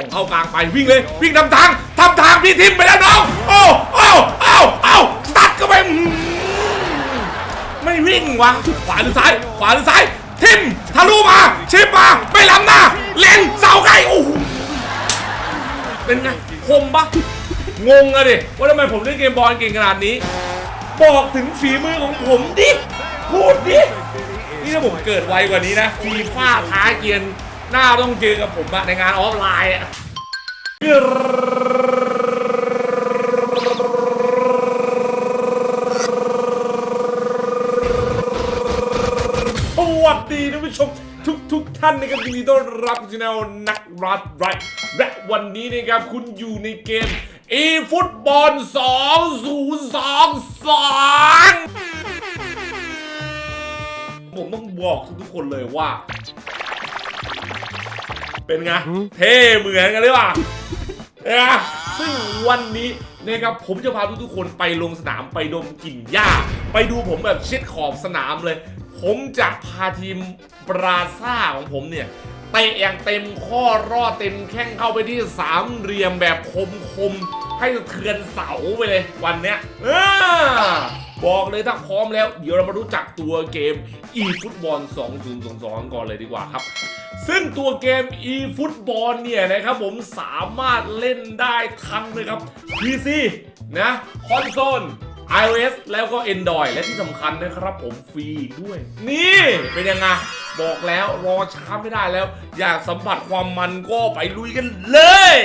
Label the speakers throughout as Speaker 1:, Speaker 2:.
Speaker 1: ส่งเข้ากลางไปวิ่งเลย วิ่งทำทางทำทางพี่ทิมไปแล้วน้อง โอ้โอ้โอ้โอ้สัดเข้าไปไม่วิ่งวะขวาหรือซ้ายขวาหรือซ้ายทิมทะลุมาชิปมาไม่ล้ำหน้าเล็งเสาไก่โอ้โหเป็นไงคมปะงงอะดิว่าทำไมผมเล่นเกมบอลเก่งขนาดนี้ บอกถึงฝีมือของผมดิพูดดินี่ถ้าผมเกิดไวกว่านี้นะฟีฟ่าท้าเกียน หน้าต้องเจอกับผมอะในงานออฟไลน์อะสวัสดีท่านผู้ชมทุกทุกท่านนะครับยินดีต้อนรับสู่ช่องนักรัดไรและวันนี้นะครับคุณอยู่ในเกม e ฟุตบอล2022 ผมต้องบอกทุกๆคนเลยว่า เป็นไง เท่เหมือนกันหรือเปล่าเนี่ยซึ่งวันนี้นะครับผมจะพาทุกๆคนไปลงสนามไปดมกลิ่นหญ้า ไปดูผมแบบเช็ดขอบสนามเลย ผมจะพาทีมบราซ่าของผมเนี่ยเตะอย่างเต็มข้อรอดเต็มแข้งเข้าไปที่สามเหลี่ยมแบบคมๆ ให้สะเทือนเสาไปเลยวันเนี้ยบอกเลยถ้าพร้อมแล้ว เดี๋ยวเรามารู้จักตัวเกม eFootball 2022 ก่อนเลยดีกว่าครับ ซึ่งตัวเกม eFootball เนี่ยนะครับผมสามารถเล่นได้ทั้งนะครับ PC นะคอนโซล iOS แล้วก็ Android และที่สำคัญนะครับผมฟรีด้วย นี่ เป็นยังไง บอกแล้วรอช้าไม่ได้แล้ว อยากสัมผัสความมันก็ไปลุยกันเลย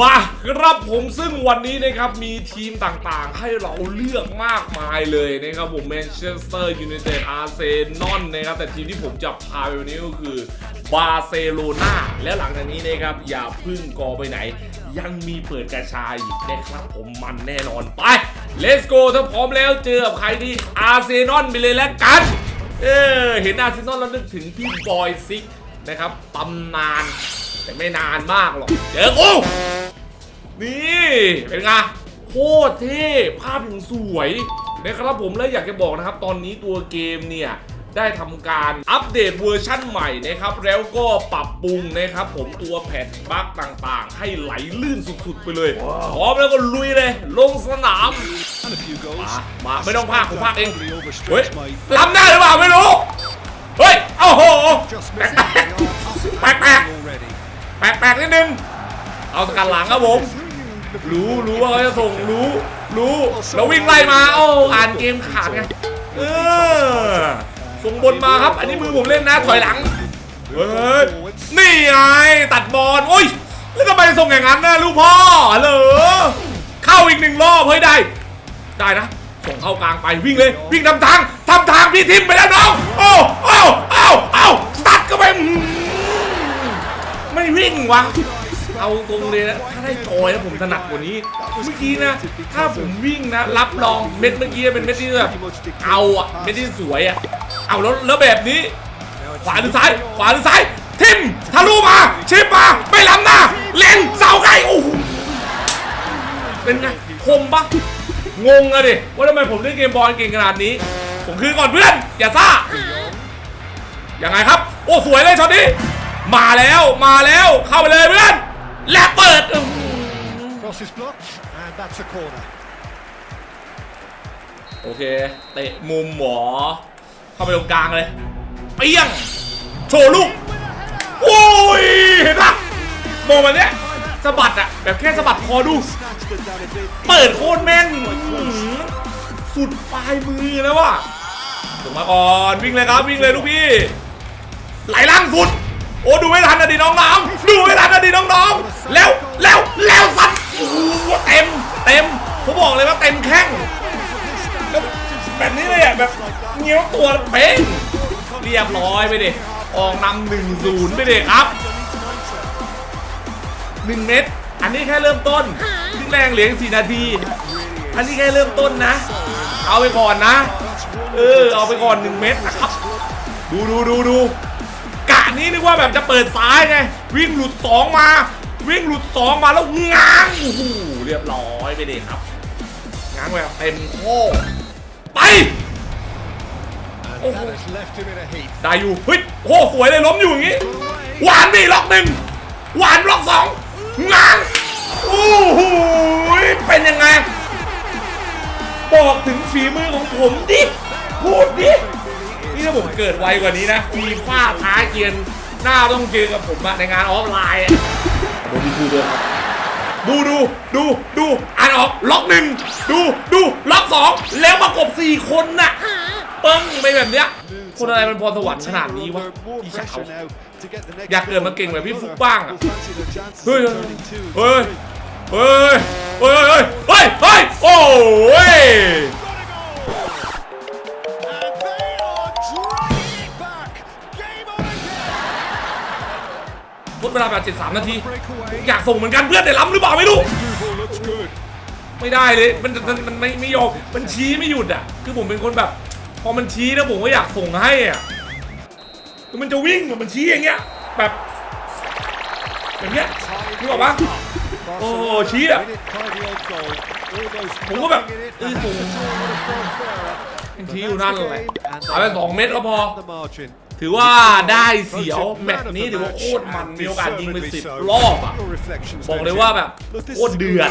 Speaker 1: มาครับผมซึ่งวันนี้นะครับมีทีมต่างๆ ให้เราเลือกมากมายเลยนะครับผมแมนเชสเตอร์ยูไนเต็ดอาร์เซนอลนะครับแต่ทีมที่ผมจะพาไปวันนี้ก็คือบาร์เซโลนาและหลังจากนี้นะครับ อย่าพึ่งกอไปไหน ยังมีเปิดกระชายอีกนะครับผมมันแน่นอนไป let's go ถ้าพร้อมแล้วเจอกับใครดีอาร์เซนอลไปเลยแล้วกัน เออเห็นอาร์เซนอลแล้วนึกถึงพี่บอยซิกนะครับตำนาน แต่ไม่นานมากหรอก เจอกูนี่เป็นไงโคตรเท่ภาพอย่างสวยนะครับผมและอยากจะบอกนะครับ ตอนนี้ตัวเกมเนี่ยได้ทำการอัปเดตเวอร์ชั่นใหม่นะครับ แล้วก็ปรับปรุงนะครับ ผมตัวแพทบั๊กต่างๆ ให้ไหลลื่นสุดๆไปเลย พร้อมแล้วก็ลุยเลย ลงสนาม มามาไม่ต้องพากผมพากเอง เฮ้ยล้ำได้หรือเปล่าไม่รู้ เฮ้ย โอ้โห แปลกแปลก แปลกๆนิดนึง เอาสกัดหลังครับผม รู้รู้ว่าเขาจะส่งรู้ รู้แล้ววิ่งไล่มาโอ้อ่านเกมขาดไงเออส่งบนมาครับ อันนี้มือผมเล่นนะถอยหลังเฮ้ยนี่ไงตัดบอลโอ้ยแล้วทำไมส่งอย่างนั้นนะลูกพ่อเหรอเข้าอีกหนึ่งรอบเฮ้ยได้ ได้นะส่งเข้ากลางไปวิ่งเลย วิ่งทำทางทำทางพี่ทิมไปแล้วน้องโอ้โอ้โอ้โอ้สัดเข้าไปอื ไม่วิ่งวะ เอาตรงเลยนะ ถ้าได้จอยนะผมถนัดกว่านี้ เมื่อกี้นะ ถ้าผมวิ่งนะ รับรองเม็ดเมื่อกี้เป็นเม็ดที่แบบเอาอะเม็ดที่สวยอะเอาแล้วแล้วแบบนี้ ขวาหรือซ้าย ขวาหรือซ้าย ทิมทะลุมา ชิปมาไม่ล้ำหน้าเล็งเสาไก่โอ้โหเป็นไงคมปะงงอะดิว่าทำไมผมเล่นเกมบอลเก่งขนาดนี้ ผมคือก่อนเพื่อน อย่าซ่ายังไงครับ โอ้ สวยเลยช็อตนี้ มาแล้วมาแล้วเข้าไปเลยเพื่อนและเปิดอื้อหือ
Speaker 2: Cross is blocked, and that's a corner.
Speaker 1: โอเคเตะมุมหมอ เข้าไปตรงกลางเลยเปี้ยง โชว์ลูกโอ้ยเห็นปะมองแบบเนี้ยสะบัดอะแบบแค่สะบัดคอดู
Speaker 2: Snatched it down a bit.
Speaker 1: เปิดโคตรแม่นอื้อหือสุดปลายมือแล้วว่ะส่งมาก่อนวิ่งเลยครับวิ่งเลยลูกพี่ไหลล่างสุด โอ้ดูไม่ทันนะดิน้องๆดูไม่ทันนะดิน้องๆแล้วแล้วแล้วสัตว์โอ้เต็มเต็มผมบอกเลยว่าเต็มแข้งแล้วแบบนี้เลยอะแบบเงี้ยวตัวเป้งเรียบร้อยไปดิออกนำหนึ่งศูนย์ไปดิครับหนึ่งเม็ดอันนี้แค่เริ่มต้นซึ่งแรงเหลืออีกสี่นาที อันนี้แค่เริ่มต้นนะ เอาไปก่อนนะ เออ เอาไปก่อนหนึ่งเม็ดนะครับ ดูดูดูดู กะนี้นึกว่าแบบจะเปิดซ้ายไงวิ่งหลุด 2 มา วิ่งหลุด 2 มาแล้วง้างโอ้โหเรียบร้อยไปเลยครับง้างแบบเต็มค้อไป
Speaker 2: โอ้โห
Speaker 1: ได้อยู่เฮ้ยโอ้สวยเลยล้มอยู่อย่างงี้ หวานดีล็อกหนึ่งหวานล็อกสองง้างโอ้โหเป็นยังไง บอกถึงฝีมือของผมดิ พูดดิ นี่ถ้าผมเกิดไวกว่านี้นะฟีฟ่าท้าเกียนหน้าต้องเจอกับผมอะในงานออฟไลน์อะโดนมีดูด้วยครับดูดูดูดูอ่านออกล็อกหนึ่งดูดูล็อกสองแล้วประกบสี่คนน่ะเปิ้งไปแบบเนี้ยคนอะไรมันพรสวรรค์ขนาดนี้วะอีฉาวอยากเกิดมาเก่งแบบพี่ฟุกบ้างอะเฮ้ยเฮ้ยเฮ้ยเฮ้ยเฮ้ยเฮ้ยเฮ้ยโอ้ย ดเวลาแบบ73นาที อยากส่งเหมือนกันเพื่อนแต่ล้ำหรือเปล่าไม่รู้ ไม่ได้เลย มันมันมันไม่ไม่ยอมมันชี้ไม่หยุดอะ คือผมเป็นคนแบบ พอมันชี้แล้วผมก็อยากส่งให้อะคือมันจะวิ่งอะมันชี้อย่างเงี้ย แบบอย่างเงี้ยนึกออกปะ
Speaker 2: Oh,
Speaker 1: ชี้อะผมก็แบบเออส่งมันชี้อยู่นั่นเลยเอาไปสองเม็ดก็พอ ถือว่าได้เสียวแมตช์นี้ถือว่าโคตรมันมีโอกาสยิงไปสิบรอบอะบอกเลยว่าแบบโคตรเดือด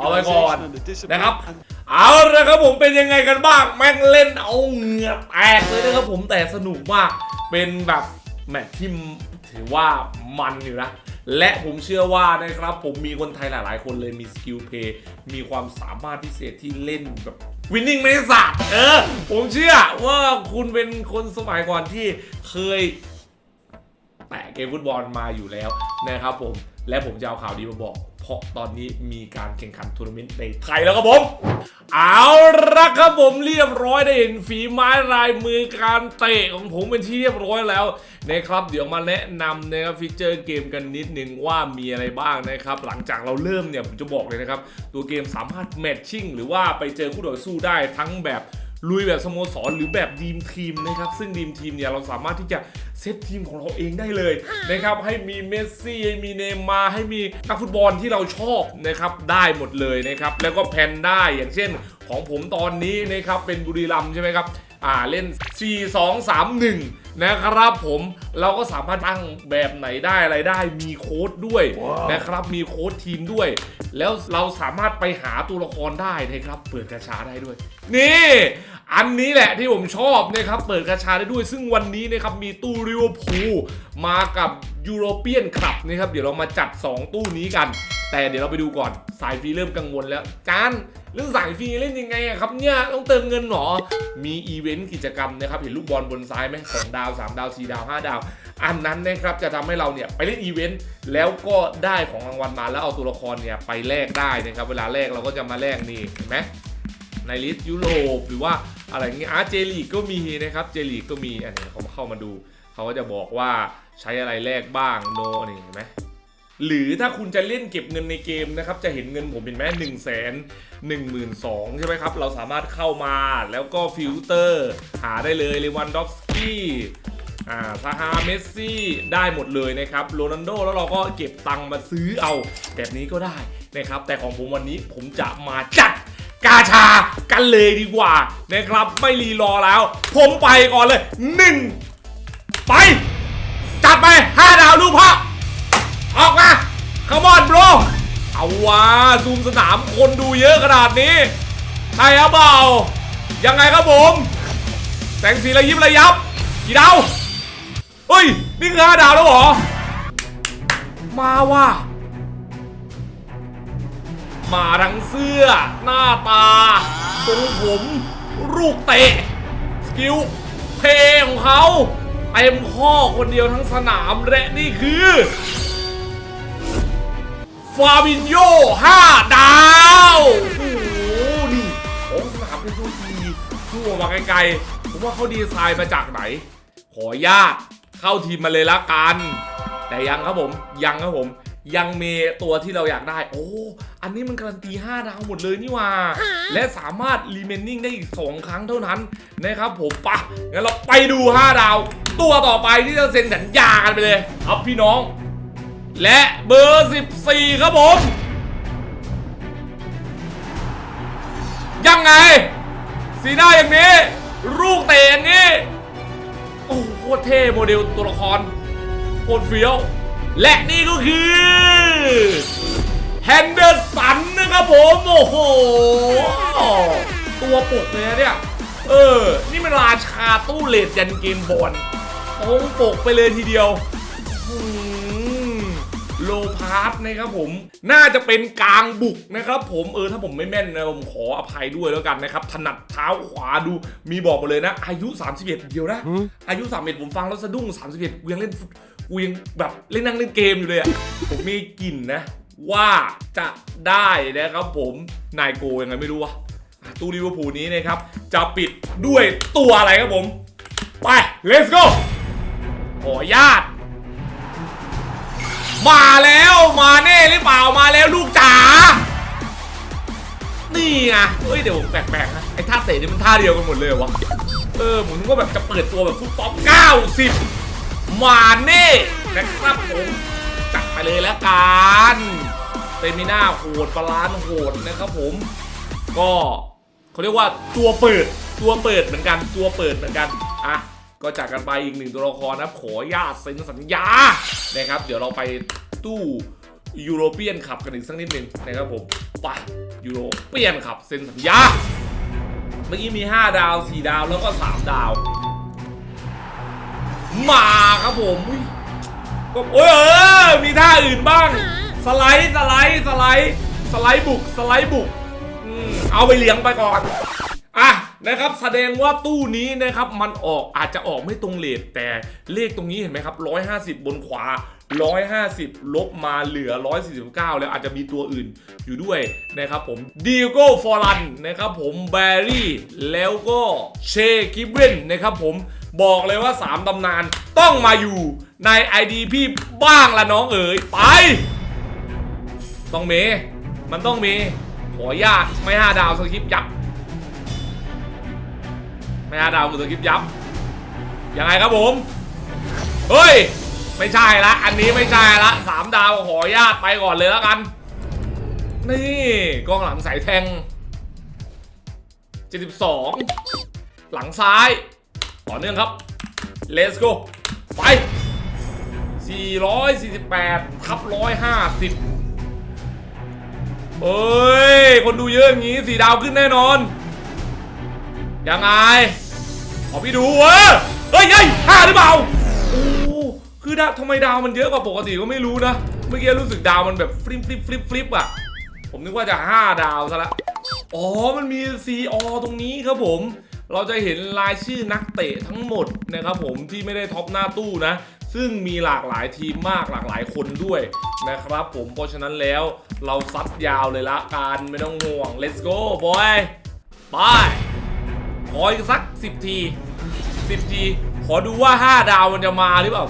Speaker 1: เอาไว้ก่อนนะครับ เอาละครับผมเป็นยังไงกันบ้างแม่งเล่นเอาเหงื่อแตกเลยนะครับผมแต่สนุกมากเป็นแบบแมตช์ที่ถือว่ามันอยู่นะและผมเชื่อว่านะครับผมมีคนไทยหลาย ๆ คนเลยมีสกิลเพย์มีความสามารถพิเศษที่เล่นแบบ วินนิ่งไม่สักเออ ผมเชื่อว่าคุณเป็นคนสมัยก่อนที่เคย แตะเกมฟุตบอลมาอยู่แล้วนะครับผม และผมจะเอาข่าวดีมาบอก ราะตอนนี้มีการแข่งขันทัวร์นาเมนต์ในไทยแล้วครับผม เอาละครับผมเรียบร้อยได้เห็นฝีไม้ลายมือการเตะของผมเป็นที่เรียบร้อยแล้วนะครับ เดี๋ยวมาแนะนำนะครับฟีเจอร์เกมกันนิดนึงว่ามีอะไรบ้างนะครับ หลังจากเราเริ่มเนี่ยผมจะบอกเลยนะครับ ตัวเกมสามารถแมทชิ่งหรือว่าไปเจอคู่ต่อสู้ได้ทั้งแบบ ลุยแบบสโมสรหรือแบบดีมทีมนะครับซึ่งดีมทีมเนี่ยเราสามารถที่จะเซตทีมของเราเองได้เลยนะครับให้มีเมสซี่ให้มีเนย์มาร์ให้มีนักฟุตบอลที่เราชอบนะครับได้หมดเลยนะครับแล้วก็แพนได้อย่างเช่นของผมตอนนี้นะครับเป็นบุรีรัมย์ใช่ไหมครับอ่าเล่น 4 2 3 1 นะครับผมเราก็สามารถตั้งแบบไหนได้อะไรได้มีโค้ดด้วยนะครับมีโค้ดทีมด้วย แล้วเราสามารถไปหาตัวละครได้นะครับเปิดกระชาได้ด้วย นี่อันนี้แหละที่ผมชอบนะครับเปิดกระชาได้ด้วย ซึ่งวันนี้นะครับมีตู้ริวอพูมากับยูโรเปียนคลับนะครับเดี๋ยวเรามาจัด 2 ตู้นี้กัน แต่เดี๋ยวเราไปดูก่อนสายฟรีเริ่มกังวลแล้วจานเรื่องสายฟรีเล่นยังไงอะครับเนี่ยต้องเติมเงินหรอ มีอีเวนต์กิจกรรมนะครับเห็นลูกบอลบนซ้ายไหมสองดาวสามดาวสี่ดาวห้าดาว อันนั้นนะครับจะทำให้เราเนี่ยไปเล่นอีเวนต์แล้วก็ได้ของรางวัลมาแล้วเอาตัวละครเนี่ยไปแลกได้นะครับเวลาแลกเราก็จะมาแลกนี่เห็นไหมในลิสต์ยุโรปหรือว่าอะไรเงี้ยอาร์เจลีก็มีนะครับเจลีกก็มีอันนี้เขาเข้ามาดู เขาก็จะบอกว่าใช้อะไรแลกบ้างโนนี่เห็นไหม หรือถ้าคุณจะเล่นเก็บเงินในเกมนะครับ จะเห็นเงินผมเห็นไหมหนึ่งแสนหนึ่งหมื่นสองใช่ไหมครับ เราสามารถเข้ามาแล้วก็ฟิลเตอร์ หาได้เลยเลวันดอฟสกี้อ่าซาฮาเมสซี่ได้หมดเลยนะครับโรนัลโดแล้วเราก็เก็บตังค์มาซื้อเอาแบบนี้ก็ได้นะครับ แต่ของผมวันนี้ผมจะมาจัดกาชากันเลยดีกว่านะครับ ไม่รีรอแล้ว ผมไปก่อนเลยหนึ่งไป จัดไปห้าดาวลูกพ่อออกมา ขมอนโบรเอาว่าซูมสนามคนดูเยอะขนาดนี้ใช่ครับเปล่ายังไงครับผม แสงสีระยิบระยับ กี่ดาวเฮ้ย นี่คือห้าดาวแล้วเหรอ มาว่ะมาทั้งเสื้อ หน้าตาทรงผมลูกเตะ สกิลเพลงของเขาเต็มข้อคนเดียวทั้งสนามและนี่คือ ฟาบินโย5ดาวโอ้โหนี่ของสนามเป็นตัวดีสู้ออกมาไกลๆ ผมว่าเขาดีไซน์มาจากไหน ขออนุญาตเข้าทีมมาเลยละกัน แต่ยังครับผมยังครับผมยังมีตัวที่เราอยากได้ โอ้ อันนี้มันการันตี 5 ดาวหมดเลยนี่ว่า และสามารถรีเมนนิ่งได้อีก 2 ครั้งเท่านั้นนะครับผมปะงั้นเราไปดู 5 ดาว ตัวต่อไปที่จะเซ็นสัญญากันไปเลย ครับพี่น้อง และเบอร์ 14 ครับผม ยังไง สีหน้าอย่างนี้ ลูกเตะอย่างนี้ โอ้โหโคตรเท่โมเดลตัวละครโคตรเฟี้ยว และนี่ก็คือแฮนเดอร์สันนะครับผม โอ้โห ตัวปกเลยนะเนี่ย เออ นี่มันราชาตู้เลดยันเกมบอลตรงปกไปเลยทีเดียวอืม โลพาร์ทนะครับผม น่าจะเป็นกลางบุกนะครับผมเออถ้าผมไม่แม่นนะผมขออภัยด้วยแล้วกันนะครับถนัดเท้าขวาดูมีบอกมาเลยนะ อายุ 31 เดียวนะ อายุ 31 ผมฟังแล้วสะดุ้ง 31กูยังเล่นฟุตกูยังแบบเล่นนั่งเล่นเกมอยู่เลยอะผมมีกลิ่นนะ ว่าจะได้นะครับผมนายโกยังไงไม่รู้วะอะตู้ลิเวอร์พูลนี้นะครับ จะปิดด้วยตัวอะไรครับผม ไป let's go ขออนุญาต มาแล้วมาแน่หรือเปล่ามาแล้วลูกจ๋านี่ไงเฮ้ยเดี๋ยวผมแปลกๆนะไอ้ท่าเตะนี่มันท่าเดียวกันหมดเลยวะเออผมนึกว่าแบบจะเปิดตัวแบบฟุตซอล90มาเน่นะครับผมจัดไปเลยแล้วกันเตมิน่าโหดบาลานซ์โหดนะครับผม ก็เขาเรียกว่าตัวเปิดตัวเปิดเหมือนกันตัวเปิดเหมือนกันอะ ก็จากกันไปอีกหนึ่งตัวละครนะขอญาตเซ็นสัญญานะครับ เดี๋ยวเราไปตู้ยูโรเปียนขับกันอีกสักนิดหนึ่งนะครับผมไปยูโรเปียนขับเซ็นสัญญา เมื่อกี้มี 5 ดาว 4 ดาวแล้วก็ 3 ดาว มาครับผมอุ๊ยก็โอ้ยเออมีท่าอื่นบ้าง สไลด์สไลด์สไลด์สไลด์บุกสไลด์บุกเอาไปเลี้ยงไปก่อน นะครับแสดงว่าตู้นี้นะครับมันออกอาจจะออกไม่ตรงเลทแต่เลขตรงนี้เห็นไหมครับ 150 บนขวา 150 ลบมาเหลือ 149 แล้วอาจจะมีตัวอื่นอยู่ด้วยนะครับผมดิโก้ฟอรันนะครับผมแบรี่แล้วก็เชกิเวนนะครับผมบอกเลยว่า 3ตำนานต้องมาอยู่ใน ID พี่บ้างละน้องเอ๋ยไป ต้องเม มันต้องมีขออนุญาตไม่ห้าดาวสคริปต์ยับ ไม่ห้าดาวคือสคริปยับยังไงครับผม เฮ้ย ไม่ใช่ละ อันนี้ไม่ใช่ละสามดาวขออนุญาตไปก่อนเลยแล้วกัน นี่กองหลังสายแทง72 หลังซ้าย ต่อเนื่องครับ let's go ไป 448ทับ150เอ้ย คนดูเยอะอย่างงี้สี่ดาวขึ้นแน่นอน ยังไง ขอพี่ดูเว้ยเฮ้ยเฮ้ยห้าหรือเปล่าโอ้คือดาวทำไมดาวมันเยอะกว่าปกติก็ไม่รู้นะ เมื่อกี้รู้สึกดาวมันแบบฟลิปฟลิปฟลิปฟลิปอะผมนึกว่าจะ5ดาวซะละอ๋อ มันมี CO ตรงนี้ครับผม เราจะเห็นรายชื่อนักเตะทั้งหมดนะครับผมที่ไม่ได้ท็อปหน้าตู้นะ ซึ่งมีหลากหลายทีมมากหลากหลายคนด้วยนะครับผม เพราะฉะนั้นแล้วเราซัดยาวเลยละกันไม่ต้องห่วง let's go boy ไป ขออีกสัก 10 ที 10 ที ขอดูว่า 5 ดาวมันจะมาหรือเปล่า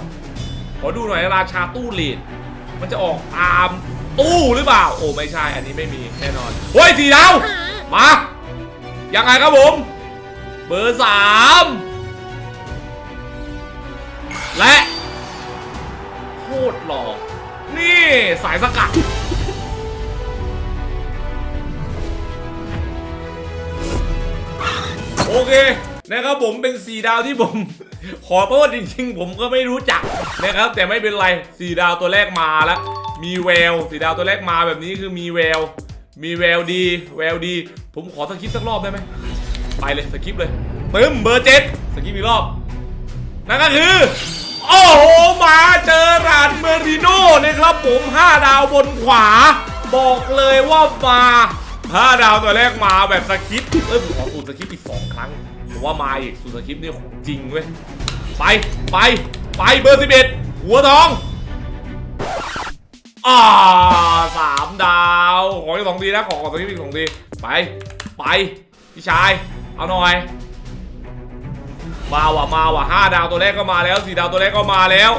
Speaker 1: ขอดูหน่อยราชาตู้เลดมันจะออกตามตู้หรือเปล่า โอ้ไม่ใช่ อันนี้ไม่มีแน่นอนเฮ้ยสี่ดาว มา ยังไงครับผม เบอร์สามและโคตรหล่อนี่สายสกัด เคนะครับผมเป็น4ดาวที่ผม ขอโทษจริงๆ ผมก็ไม่รู้จักนะครับ แต่ไม่เป็นไร4ดาวตัวแรกมาแล้วมีแวว4ดาวตัวแรกมาแบบนี้คือมีแวว มีแววดีแววดี ผมขอสคริปสักรอบได้ไหมไปเลยสคริปเลยเติมเบอร์เจ็ดสคริปอีกรอบนั่นก็คือโอ้โหมาเจอรานเมริโน่นะครับผม 5 ดาวบนขวา บอกเลยว่ามา 5 ดาวตัวแรกมาแบบสคริปต์เอ้ยผมขอสูตรสคริปต์อีก2ครั้งผมว่ามาอีกสูตรสคริปต์นี่ของจริงเว้ยไปไปไปเบอร์ 11 หัวทองอ่าสามดาวขออีกสองทีนะขอขอสคริปต์อีกสองทีไปไปพี่ชายเอาหน่อยมาว่ะมาว่ะห้าดาวตัวแรกก็มาแล้วสี่ดาวตัวแรกก็มาแล้ว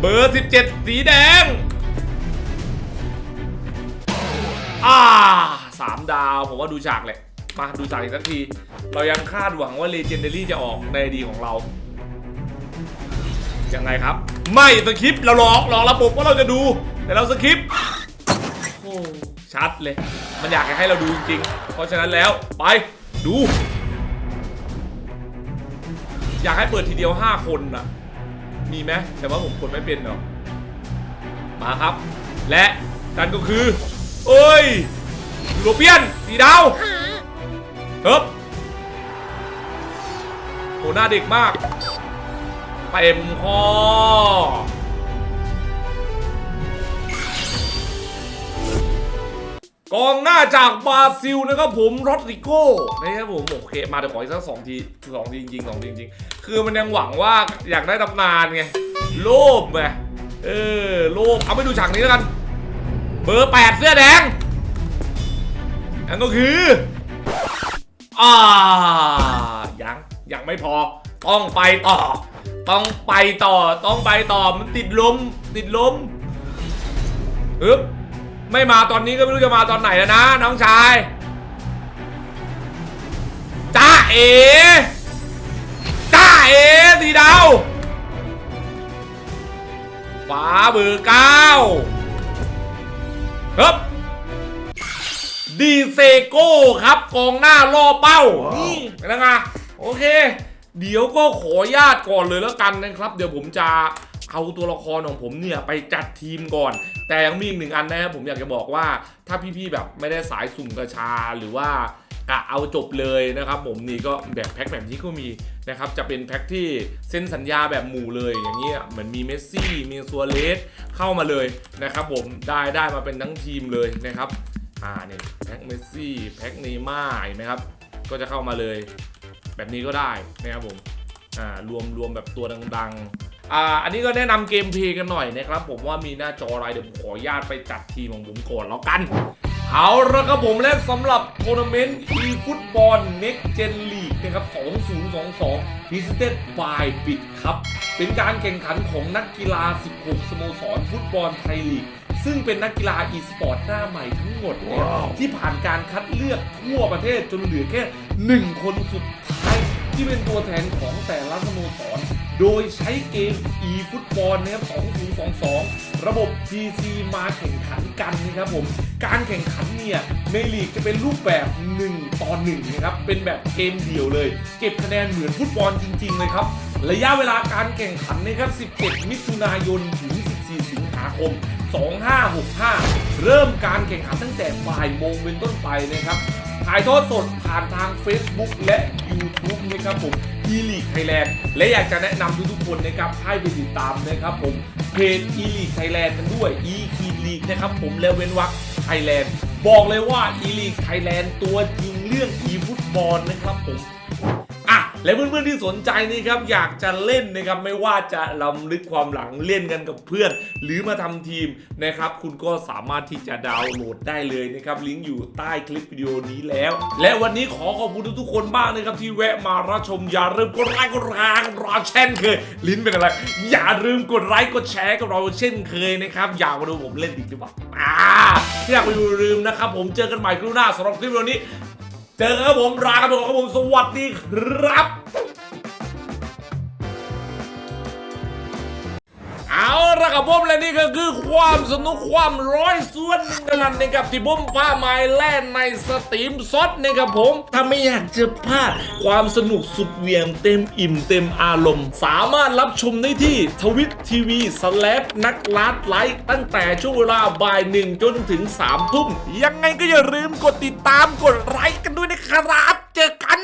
Speaker 1: เบอร์สิบเจ็ดสีแดง อ่า สามดาว ผมว่าดูฉากแหละ มาดูฉากอีกสักที เรายังคาดหวังว่าเลเจนเดอรี่จะออกในดีของเรา ยังไงครับ ไม่สคริปต์เราหลอกหลอกระบบว่าเราจะดู แต่เราสคริปต์ชัดเลย มันอยากให้เราดูจริงๆ เพราะฉะนั้นแล้วไปดู อยากให้เปิดทีเดียว 5 คนน่ะมีไหมแต่ว่าผมกดไม่เป็นเนาะมาครับ และนั่นก็คือเอ้ย ยูโรเปียนสีดาวเฮ้บโหหน้าเด็กมากเต็มคอกองหน้าจากบราซิลนะครับผมรอดริโก้นะครับผมโอเคมาเดี๋ยวขออีกสักสองทีสองทีจริงๆสองทีจริงๆคือมันยังหวังว่าอยากได้ตำนานไงโลภไงเออโลภเอาไปดูฉากนี้แล้วกัน เบอร์แปดเสื้อแดง นั่นก็คืออ่ายังยังไม่พอ ต้องไปต่อ ต้องไปต่อ ต้องไปต่อ มันติดลม ติดลมฮึบไม่มาตอนนี้ก็ไม่รู้จะมาตอนไหนแล้วนะ น้องชายจ้าเอจ้าเอสีดาวฟ้าเบอร์เก้าครับ ดีเซโก้ครับกองหน้าล่อเป้านี่นะไงโอเค เดี๋ยวก็ขอญาตก่อนเลยแล้วกันนะครับ เดี๋ยวผมจะเอาตัวละครของผมเนี่ยไปจัดทีมก่อน แต่ยังมีอีกหนึ่งอันนะครับผมอยากจะบอกว่าถ้าพี่ๆแบบไม่ได้สายสุ่มกระชาหรือว่ากะเอาจบเลยนะครับ ผมนี่ก็แบบแพ็คแบบนี้ก็มีนะครับจะเป็นแพ็คที่เซ็นสัญญาแบบหมู่เลยอย่างเงี้ยเหมือนมีเมสซี่มีซัวเรสเข้ามาเลยนะครับ ผมได้ได้มาเป็นทั้งทีมเลยนะครับ อ่าเนี่ยแพ็คเมสซี่แพ็คเนย์ม่าเห็นไหมครับ ก็จะเข้ามาเลย แบบนี้ก็ได้นะครับผมอ่ารวมรวมแบบตัวดังๆอ่าอันนี้ก็แนะนำเกมเพลย์กันหน่อยนะครับ ผมว่ามีหน้าจออะไรเดี๋ยวผมขออนุญาตไปจัดทีมของผมก่อนแล้วกันเอาละครับผมและสำหรับทัวร์นาเมนต์ e ฟุตบอล Next Gen League นะครับ 2022 Presented by Bit ครับ เป็นการแข่งขันของนักกีฬา 16 สโมสรฟุตบอลไทยลีก ซึ่งเป็นนักกีฬา e-sport หน้าใหม่ทั้งหมดเนี่ยที่ผ่านการคัดเลือกทั่วประเทศจนเหลือแค่1คนสุดท้ายที่เป็นตัวแทนของแต่ละสโมสร โดยใช้เกม e-football นะครับ2022 ระบบ PC มาแข่งขันกันนะครับผม การแข่งขันเนี่ย ในลีกจะเป็นรูปแบบ 1 ต่อ 1 นะครับ เป็นแบบเกมเดี่ยวเลย เก็บคะแนนเหมือนฟุตบอลจริง ๆ เลยครับ ระยะเวลาการแข่งขันนะครับ 17 มิถุนายน ถึง 14 สิงหาคม 2565 เริ่มการแข่งขันตั้งแต่บ่ายโมงเป็นต้นไปนะครับ ถ่ายทอดสดผ่านทาง Facebook และ YouTube นะครับผม e-league Thailand และอยากจะแนะนำทุกๆคนนะครับให้ไปติดตามนะครับผมเพจ e-league Thailand กันด้วย e k e league นะครับผมและเว้นวรรค Thailand บอกเลยว่า e-league Thailand ตัวจริงเรื่อง e-football นะครับผม และเพื่อนๆที่สนใจนี่ครับอยากจะเล่นนะครับไม่ว่าจะลำลึกความหลังเล่นกันกับเพื่อน หรือมาทำทีมนะครับคุณก็สามารถที่จะดาวน์โหลดได้เลยนะครับลิงก์อยู่ใต้คลิปวิดีโอนี้แล้ว และวันนี้ขอขอบคุณทุกๆคนมากนะครับที่แวะมารับชมอย่าลืมกดไลค์กดแรงรอเช่นเคยลิ้นเป็นอะไร อย่าลืมกดไลค์กดแชร์กับเราเช่นเคยนะครับอยากมาดูผมเล่นอีกหรือเปล่าอ่าถ้าอยากไปดูลืมนะครับผมเจอกันใหม่ครั้งหน้าสำหรับคลิปวิดีโอนี้ เจอครับผมราคันโตครับผมสวัสดีครับ ละครับผมและนี่ก็คือความสนุกความร้อยส่วนหนึ่งนั่นแหละนะครับที่ผมพาไม้แล่นในสตรีมซดนะครับผม ถ้าไม่อยากจะพลาดความสนุกสุดเหวียงเต็มอิ่มเต็มอารมณ์ สามารถรับชมได้ที่ทวิตทีวีสแลปนักลาดไลค์ตั้งแต่ช่วงเวลาบ่ายหนึ่งจนถึงสามทุ่ม ยังไงก็อย่าลืมกดติดตามกดไลค์กันด้วยนะครับ เจอกัน